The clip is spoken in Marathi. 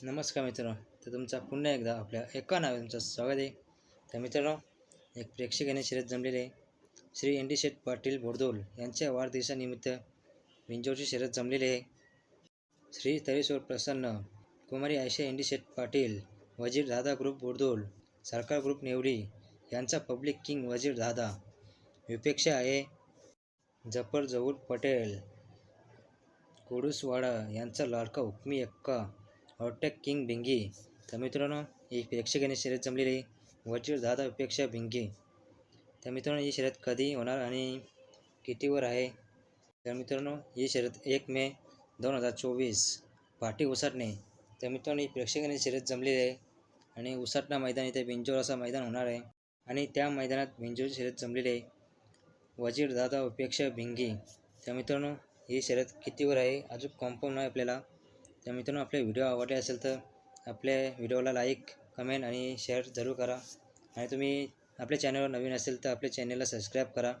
नमस्कार मित्रांनो तर तुमचा पुन्हा एकदा आपल्या एका नावे तुमचं स्वागत आहे. तर मित्रांनो एक प्रेक्षकाने शर्यत जमलेले आहे. श्री एन डी शेठ पाटील बोरदोल यांच्या वाढदिवसानिमित्त विंजोरची शर्यत जमलेली आहे. श्री तरेश्वर प्रसन्न Kumari Ayesha N D Sheth Patil Wazir Dada group Bordol सरकार ग्रुप नेवडी यांचा पब्लिक किंग वजीर दादा विपेक्षा आहे. जफर जहूर पटेल कोडूसवाडा यांचा लाडका हुकमी एक्का हॉटेक किंग भिंगी. तर मित्रांनो ही प्रेक्षकांनी शर्यत जमलेली आहे. वजीर दादा विपेक्षा भिंगी. तर मित्रांनो ही शर्यत कधी होणार आणि कितीवर आहे? तर मित्रांनो ही शर्यत एक मे दोन हजार चोवीस. पाठी उसाटणे. तर मित्रांनो ही प्रेक्षकांनी शर्यत जमलेली आहे. आणि उसाटणा मैदान इथे बिंजोर असं मैदान होणार आहे. आणि त्या मैदानात बिंजोरची शर्यत जमलेली आहे. वजीर दादा उपेक्षा भिंगी. तर मित्रांनो ही शर्यत कितीवर आहे? अजून कॉन्फर्म नाही आपल्याला. तर मित्रांनो आपले व्हिडिओ आवडले असेल तर आपल्या व्हिडिओला लाईक कमेंट आणि शेअर जरूर करा. आणि तुम्ही आपल्या चॅनलवर नवीन असेल तर आपल्या चॅनलला सबस्क्राईब करा.